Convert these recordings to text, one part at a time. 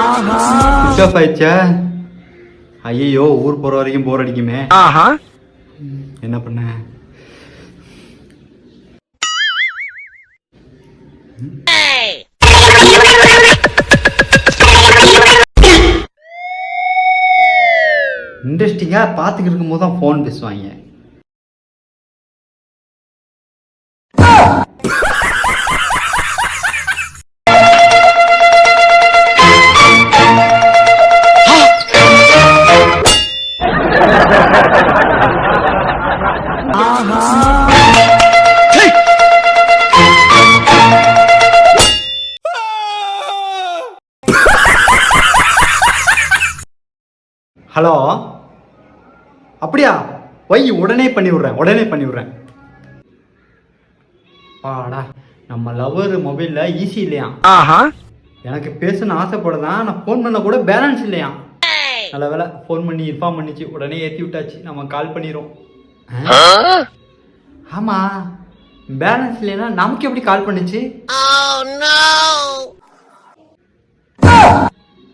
Switch off ஆயிடுச்சா? ஐயோ ஊர் போற வரைக்கும் போர் அடிக்குமே. ஆஹா. என்ன பண்ண? இன்ட்ரெஸ்டிங்காக பார்த்துக்கிட்டு இருக்கும்போது தான் ஃபோன் பேசுவாங்க. ஹலோ அப்படியா? வை உடனே பண்ணி விட்றேன் உடனே பண்ணி விட்றேன் பாடா நம்ம லவர் மொபைலில் ஈஸி இல்லையா? ஆஹா. எனக்கு பேசணும்னு ஆசைப்படுதான் நான் ஃபோன் பண்ண கூட பேலன்ஸ் இல்லையா? நல்ல வேலை ஃபோன் பண்ணி இன்ஃபார்ம் பண்ணிச்சு உடனே ஏற்றி விட்டாச்சு நம்ம கால் பண்ணிடுவோம் ஆமாம் பேலன்ஸ் இல்லைன்னா நமக்கு எப்படி கால் பண்ணுச்சு?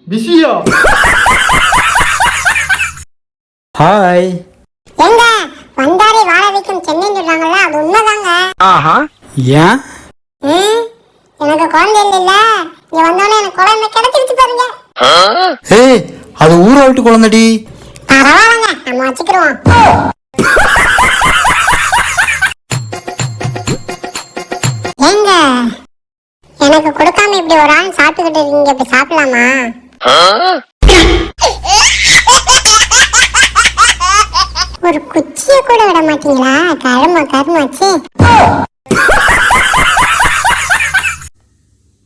பிஸியா? ஹாய் எங்க வந்தாரை வாழ வைக்கும் சென்னைன்னு சொல்றாங்கல்ல அது உண்மைதாங்க. ஆஹா. ஏன்? எனக்கு குழந்தை இல்லைல்ல. இங்க வந்தோடனே எனக்கு குழந்தை கிடைச்சிருச்சு பாருங்க. ஏய் அது ஊரை விட்டு குழந்தடி. பரவாயில்லங்க நம்ம வச்சுக்கிருவோம். ஏங்க எனக்கு கொடுக்காம இப்படி ஒரு ஆள் சாப்பிட்டுக்கிட்டு இருக்கீங்க இப்படி சாப்பிடலாமா? ஒரு குச்சிய கூட விட மாட்டீங்களா? கரும கருமாச்சு.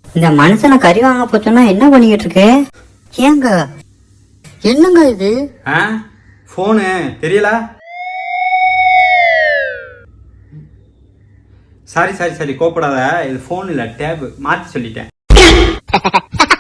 இந்த மனுஷனை கறி வாங்க போச்சோன்னா என்ன பண்ணிக்கிட்டு இருக்கு? ஏங்க என்னங்க இது? ஆ? ஃபோனு தெரியல? சாரி சாரி சாரி கோப்படாத இது ஃபோன் இல்லை டேப் மாற்றி சொல்லிட்டேன்.